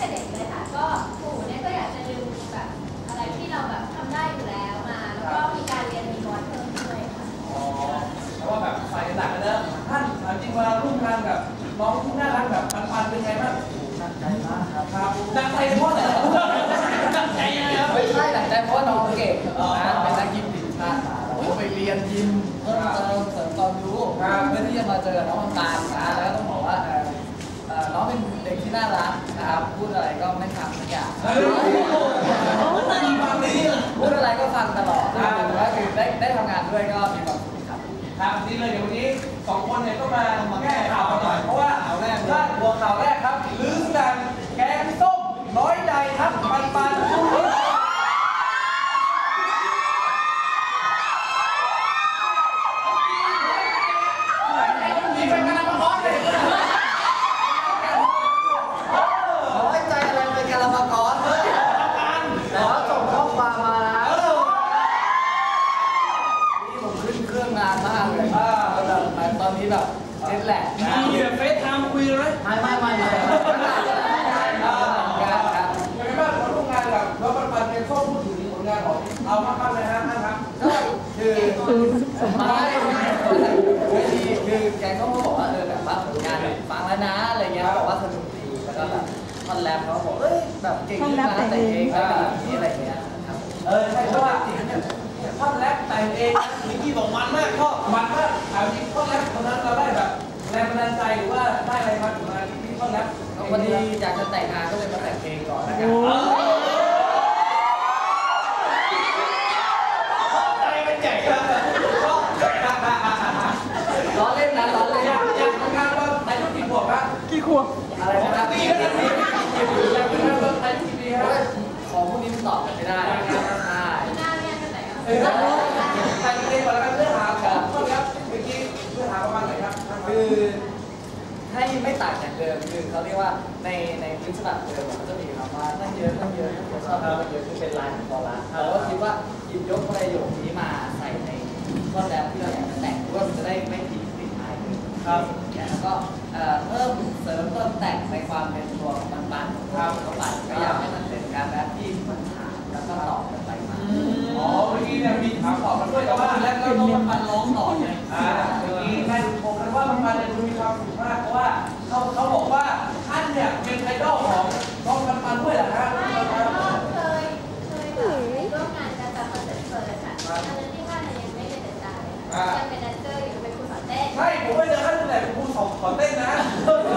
ต่เด็กใช่ไหมครับตั้งแต่เด็กเลยค่ะ ก็ปู่เนี่ยก็อยากจะดึงแบบอะไรที่เราแบบทำได้อยู่แล้วมา แล้วก็มีการเรียนมีบอลเพิ่มด้วยค่ะ อ๋อแต่ว่าแบบใส่หนักกันเนอะท่านถามจริงเวลาร่วมงานกับน้องที่น่ารักแบบปันๆเป็นไงบ้างหนักใจมากครับครับดังใจเพราะอะไรดังใจยังไงครับ ไม่ใช่หนักใจเพราะว่าน้องเก่งนะเป็นนักยิมทีมชาติมาเราก็ไปเรียนยิมเพิ่มเติมเสริมความรู้เพื่อที่จะมาเจอน้องมันตาลนะแล้วต้องบอกว่าเอ่อเอ่อน้องเป็นเด็กที่น่ารักนะครับ พูดอะไรก็ไม่ทำทุกอย่างเฮ้ยดีมากดีพูดอะไรก็ฟังตลอดนะถือว่าคือได้ได้ทำงานด้วยก็มีความสุขครับ ครับนี่เลยเดี๋ยววันนี้สองคนเนี่ยก็มาแก้ข่าวกันหน่อยเพราะว่าข่าวแรกพาดหัวข่าวแรกครับลือดังแกงส้มน้อยใจครับปันๆ มีแฟนกันมาร้อนเลย น้อยใจอะไรเป็นกาลามากรเฮ้ยแต่ว่าส่งข้อความมานะนี่ผมขึ้นเครื่องนานมากเลยแบบตอนนี้แบบเจ็ดแหลกนะ มีแบบเฟซไทม์คุยเลยไหม ไม่ไม่ไม่ไม่ครับครับ เป็นไงบ้างเราร่วมงานกับน้องปันปันเป็นข้อพูดถึงผลงานของเรามากๆเลยฮะท่านครับ ก็ คือไม่ไม่ดีคือแกก็มาบอกว่าเออแบบว่าผลงานฟังแล้วนะอะไรเงี้ยบอกว่าสนุกดีแล้วก็แบบท่อนแรปเขาบอกเอ้ยแบบเก่งนะแต่เองก็แบบนี้อะไรเงี้ยครับเออใช่เพราะว่าท่อนแรปแต่งเองมิกกี้บอกมันมากชอบมันมากถามจริงท่อนแรปตอนนั้นเราได้แบบแรงบันดาลใจหรือว่าได้อะไรมาถึงมาที่ท่อนแรปก็พอดีอยากจะแต่งงานก็เลยมาแต่งเพลงก่อนนะครัใจเป็นใหญ่ครับ ล้อเล่นนะล้อเล่น อยากอยากทำงานว่าในรุ่นกี่ขวบครับ กี่ขวบ อะไรนะครับ ตีแล้วกันตีอยากทำงานว่าในรุ่นกี่ปีครับ ของพวกนี้มันตอบกันไม่ได้ใช่หน้าเนี่ยกันไหนอะเออแต่งเพลงก่อนแล้วกันเนื้อหาของท่อนแรปเมื่อกี้เนื้อหาประมาณไหนครับคือให้ไม่ต่างจากเดิมคือเขาเรียกว่าในในพื้นฉบับเดิมมันจะมีคำว่านั่งเยอะนั่งเยอะนั่งเยอะชอบนั่งเยอะคือเป็นลายของคอรัสเราก็คิดว่าหยิบยกประโยคนี้มาใส่ในท่อแรปที่เราอยากจะแต่งเพื่อจะได้ไม่ผิด ครับแล้วก็เอ่อเพิ่มเสริมเพิ่มแต่งในความเป็นตัวของมันปันของเราเข้าไปก็อยากให้มันเป็นการแรปที่มันถามแล้วก็ตอบกันไปมาอ๋อเมื่อกี้เนี่ยมีถามตอบกันด้วยแต่ว่าแล้วก็ต้องมันปันร้องต่อไงอ่าเมื่อกี้แม่ดูชมกันว่ามันมาเนี่ยดูมีความสุขมากเพราะว่าเขาเขาบอก ครูส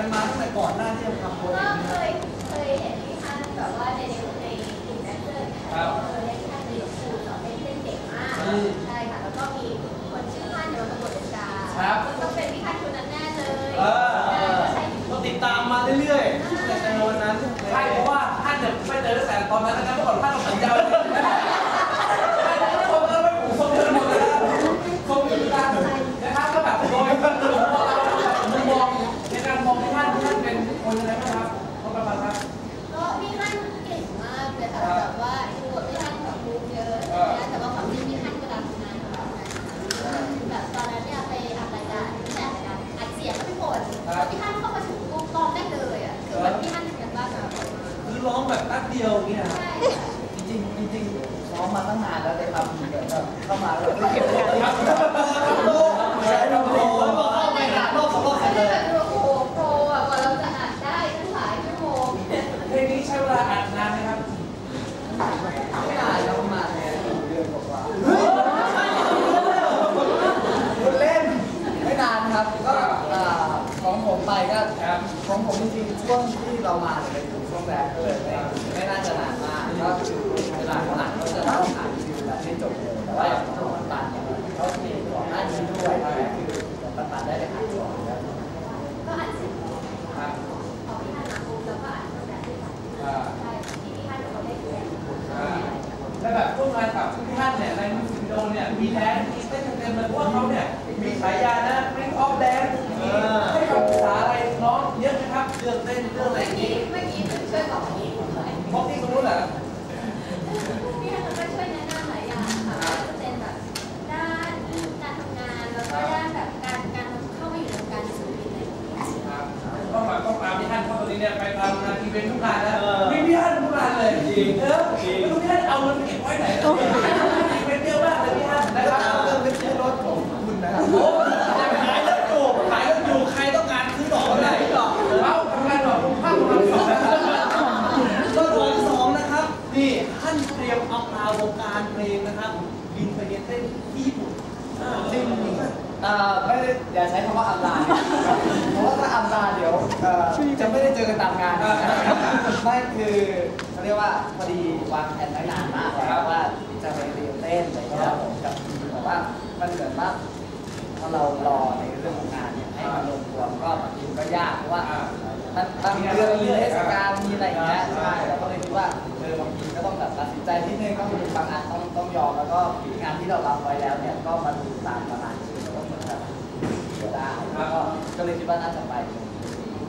กกันมาตั้งแต่ก่อนหน้าที่จะทำโปรเจก็กต์นี้เคยเคยเห็นที่ท่านแบบว่าในในในกลุ่มแดนเซอร์เนี่ยเออในท่านเป็นครูสอนเต้นเต้นเก่งมากใช่ค่ะแล้วก็มีคนชื่อท่านเนี่ยมาประกวดเป็นดาก็ต้องเป็นพี่ท่านคนนั้นแน่เลยเออก็ใช่ก็ติดตามมาเรื่อยๆแต่ในวันนั้นใช่เพราะว่าท่านเนี่ยไม่เจอตั้งแต่ตอนนั้นนะเมื่อก่อนท่านเราสัญญาเลยคนเดินไม่ผูกคนเดินหมดเลยคนอยู่ตามนะครับก็แบบโดยมุมมองในการมองที่ท่านท่านเป็นคนยังไงบ้างครับคนประมาณครับ ก็พี่ท่านเก่งมากเลยค่ะแบบว่าคือแบบพี่ท่านแบบรู้เยอะนะแต่ว่าความจริงพี่ท่านเวลาทำงานแบบแบบตอนนั้นเนี่ยไปอัดรายการ จริงๆช่วงที่เรามาเนี่ยเป็นช่วงแรกก็เลยไม่ไม่น่าจะนานมา ก็คือเวลาเขาอ่านก็จะต้องอ่านรีวิวแบบให้จบเลยแต่ว่าอย่างของปันปันเนี่ยเขามีก่อนหน้านี้ด้วยคือปันปันได้ไปอ่านก่อนแล้วก็อ่านเสร็จครับขอพี่ท่านมาปุ๊บแล้วก็อ่านแต่ที่ผ่านอ่าใช่ที่พี่ท่านเขาได้เขียนแล้วแบบร่วมงานกับทุกท่านเนี่ยในมิวสิกวิดีโอเนี่ยมีแดนมีเต้นเต็มเลยเพราะว่าเขาเนี่ยมีฉายานะ นเพราะตอนนี้เนี่ยไปทำงานอีเวนต์ทุกงานแล้วมีพี่ท่านทุกงานเลยจริงเออไม่รู้พี่ท่านเอาเงินเก็บไว้ไหนอีเวนต์เยอะมากเลยพี่ท่านนะครับเริ่มเป็นชื่อรถของคุณนะครับโอ้จะไปขายรถอยู่ขายรถอยู่ใครต้องการซื้อดอกก็ได้ดอกเอาทำงานดอกภาพของเราก็ดอกที่สองนะครับนี่ท่านเตรียมเอาพาวงการเพลงนะครับบินไปเรียนเต้นที่ญี่ปุ่น จริงจริงอ่าไม่ได้อย่าใช้คำว่าอำลาเนี่ยเพราะว่าถ้าอำลาเดี๋ยวเอ่อจะไม่ได้เจอกันตามงานไม่คือเขาเรียกว่าพอดีวางแผนไว้นานมากแล้วว่าจะไปเรียนเต้นอะไรอย่างเงี้ยผมกับแต่ว่ามันเหมือนว่าพอเรารอในเรื่องของงานเนี่ยให้มันลงตัวมันก็บางทีมันก็ยากเพราะว่ามันบางเดือนมีเทศกาลมีอะไรอย่างเงี้ยใช่เราก็เลยคิดว่า ตัดสินใจนิดนึงต้องมีบางอันต้องต้องยอมแล้วก็งานที่เรารับไว้แล้วเนี่ยก็มาดูตามตารางคิวแล้วก็เหมือนแบบเสียได้แล้วก็ก็เลยคิดว่าน่าจะไป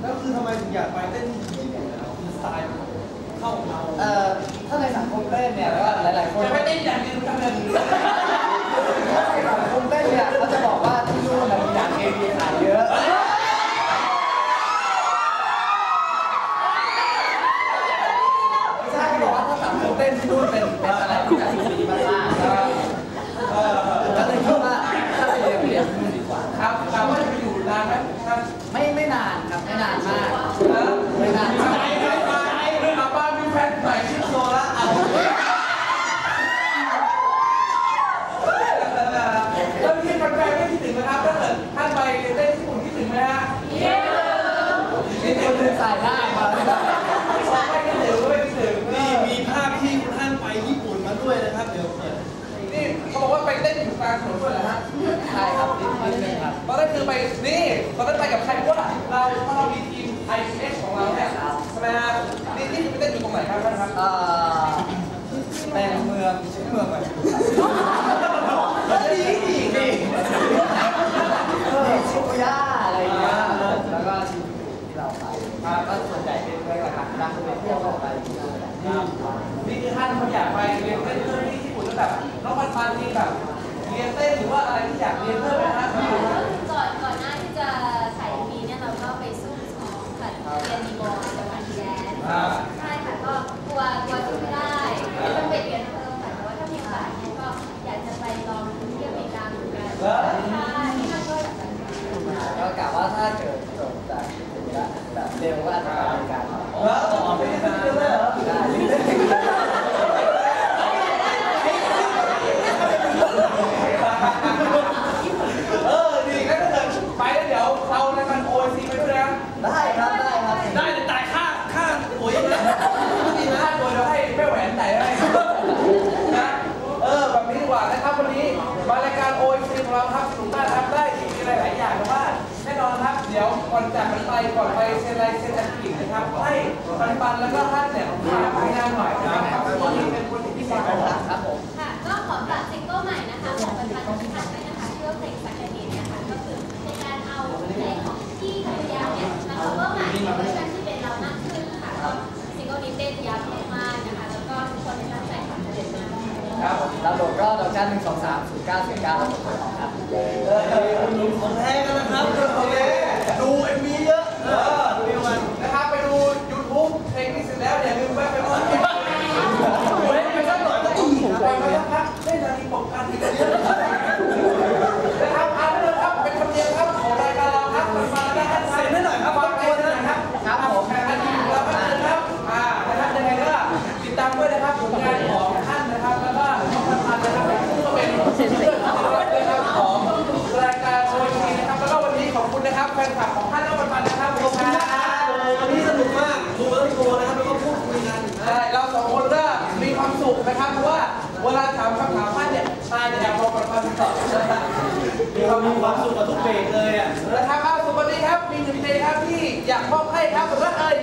แล้วคือทำไมถึงอยากไปเต้นที่ญี่ปุ่นนะครับคือสไตล์เข้าเราเอ่อถ้าในสังคมเต้นเนี่ยก็หลายๆคนจะไปเต้นอย่างเดียวทำเงินถ้าในสังคมเต้นเนี่ยเขาจะบอกว่าที่นู่นน่ะมีหนังเอวีขายเยอะใช่เขาบอกว่าถ้าสังคมเต้นที่นู่นเป็นเป็นอะไรที่แบบดีมากๆแล้ว เออ ก็เลยคิดว่าถ้าไปเรียนเรียนที่นู่นดีกว่า ครับถามว่าจะไปอยู่นานไหมท่าน ไม่ไม่นานครับไม่นานมาก นะ ไม่นาน ไป มาก ไปไปกลับบ้านมีแฟนใหม่ชื่อโซล่าเอาแล้วพี่แฟนๆไม่คิดถึงนะครับถ้าเกิดท่านไปเรียนเต้นที่ญี่ปุ่นคิดถึงไหมฮะ นี่คนเดินสายหน้ามาเลยนะไม่คิดถึงไม่คิดถึงนี่นี่มีภาพที่คุณท่านไปญี่ปุ่นมาด้วยนะครับ เดี๋ยวเปิดนี่เขาบอกว่าไปเต้นอยู่กลางถนนด้วยเหรอฮะใช่ครับนิดนิดนึงครับตอนนั้นคือไปนี่ตอนนั้นไปกับใครเพราะว่าเราเพราะเรามีทีม IPS ของเราเนี่ยใช่ไหมฮะนี่นี่ไปเต้นอยู่ตรงไหนครับท่านครับ เอ่อเป็นเมืองชื่อเมืองอะไร ดีดีดี ชิบุย่าอะไรอย่างเงี้ยแล้วก็ชิบูที่เราไปก็ส่วนใหญ่เป็นเมืองหลักๆดังไปเที่ยวก็ไปที่ นั่นแหละนี่คือท่านเขาอยากไปเรียนเต้นเพื่อที่ญี่ปุ่นแล้วแบบน้องปันปันนี่แบบเรียนเต้นหรือว่าอะไรที่อยากเรียนเพิ่มไหมฮะที่อยู่ก่อนก่อนหน้าที่จะถ่ายมีเนี่ยเราก็ไปซุ่มซ้อมกับเรียนดีบอลกับอันแดนใช่ค่ะก็กลัวกลัวสู้ไม่ได้ก็ต้องไปเรียนเพิ่มค่ะแต่ว่าถ้ามีโอกาสเนี่ยก็อยากจะไปลองที่อเมริกาเหมือนกันใช่ที่นั่นก็อยากจะไปก็กะว่าถ้า ครับผมดาวน์โหลดก็ดอกจันหนึ่งสองสามศูนย์เก้าสี่เก้าแล้วกด ด้วยนะครับผลงานของท่านนะครับแล้วก็ท่านปานนะครับซึ่เป็นเพื่อนที่รักนะครับของรายการโชว์ทีนะครับแล้วก็วันนี้ขอบคุณนะครับแฟนคลับของท่านและปันนะครับขอบคุณนะครับวันนี้สนุกมากดูเรื่องตัวนะครับแล้วก็พูดคุยกันใช่เราสองคนก็มีความสุขนะครับเพราะว่าเวลาถามคำถามท่านเนี่ยชายจะอยากบอกประธานตอบมีความมีความสุขกับทุกเบรกเลยอะนะครับเอาสุดวันนี้ครับมีหนึ่งเพลงครับที่อยากมอบให้ครับสำหรับเอ่ย